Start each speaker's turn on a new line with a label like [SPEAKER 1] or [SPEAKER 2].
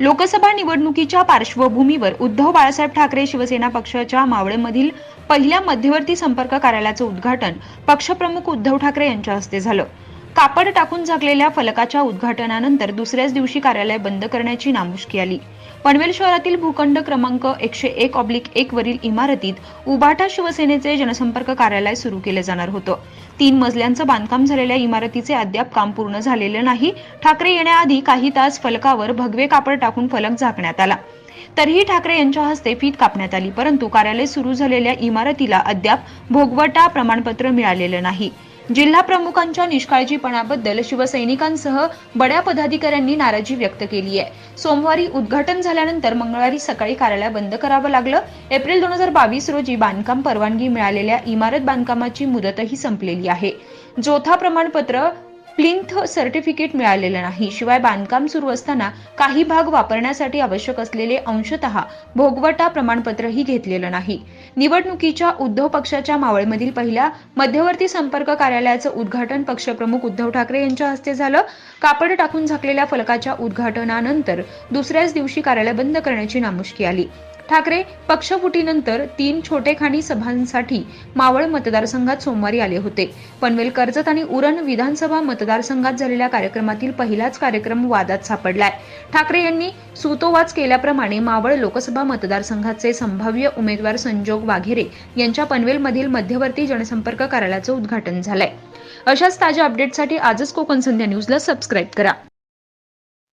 [SPEAKER 1] लोकसभा निवडणुकीच्या पार्श्वभूमीवर उद्धव बाळासाहेब ठाकरे शिवसेना पक्षाच्या मावळेमधील पहिल्या मध्यवर्ती संपर्क कार्यालयाचं उद्घाटन पक्षप्रमुख उद्धव ठाकरे यांच्या हस्ते झालं. कापड टाकून झाकलेल्या फलकाच्या उद्घाटनानंतर दुसऱ्याच दिवशी कार्यालय बंद करण्याची नामुष्की आली. पनवेल शहरातील भूखंड क्रमांक एकशे एक ऑब्लिक एक वरील इमारतीत उभाटा शिवसेनेचे जनसंपर्क कार्यालय सुरू केले जाणार होतं. तीन मजल्यांचं बांधकाम झालेल्या इमारतीचे अद्याप काम पूर्ण झालेलं नाही. ठाकरे येण्याआधी काही तास फलकावर भगवे कापड टाकून फलक झाकण्यात आला. तरीही ठाकरे यांच्या हस्ते फीत कापण्यात आली परंतु कार्यालय सुरू झालेल्या इमारतीला अद्याप भोगवटा प्रमाणपत्र मिळालेलं नाही. जिल्हा प्रमुखांच्या निष्काळजीपणाबद्दल शिवसैनिकांसह बड्या पदाधिकाऱ्यांनी नाराजी व्यक्त केली आहे. सोमवारी उद्घाटन झाल्यानंतर मंगळवारी सकाळी कार्यालय बंद करावं लागलं. एप्रिल दोन हजार बावीस रोजी बांधकाम परवानगी मिळालेल्या इमारत बांधकामाची मुदतही संपलेली आहे. जोथा प्रमाणपत्र प्लिंथ सर्टिफिकेट मिळालेलं नाही. शिवाय बांधकाम सुरू असताना काही भाग वापरण्यासाठी आवश्यक असलेले अंशतः भोगवटा प्रमाणपत्रही घेतलेलं नाही. निवडणुकीच्या उद्धव पक्षाच्या मावळमधील पहिल्या मध्यवर्ती संपर्क कार्यालयाचं उद्घाटन पक्षप्रमुख उद्धव ठाकरे यांच्या हस्ते झालं. कापड टाकून झाकलेल्या फलकाच्या उद्घाटनानंतर दुसऱ्याच दिवशी कार्यालय बंद करण्याची नामुष्की आली. ठाकरे पक्षफुटीनंतर तीन छोटेखानी सभांसाठी मावळ मतदारसंघात सोमवारी आले होते. पनवेल कर्जत आणि उरण विधानसभा मतदारसंघात झालेल्या कार्यक्रमातील पहिलाच कार्यक्रम वादात सापडलाय. ठाकरे यांनी सुतोवाच केल्याप्रमाणे मावळ लोकसभा मतदारसंघाचे संभाव्य उमेदवार संजोग वाघेरे यांच्या पनवेलमधील मध्यवर्ती जनसंपर्क कार्यालयाचं उद्घाटन झालंय. अशाच ताज्या अपडेटसाठी आजच कोकण संध्या न्यूजला सबस्क्राईब करा.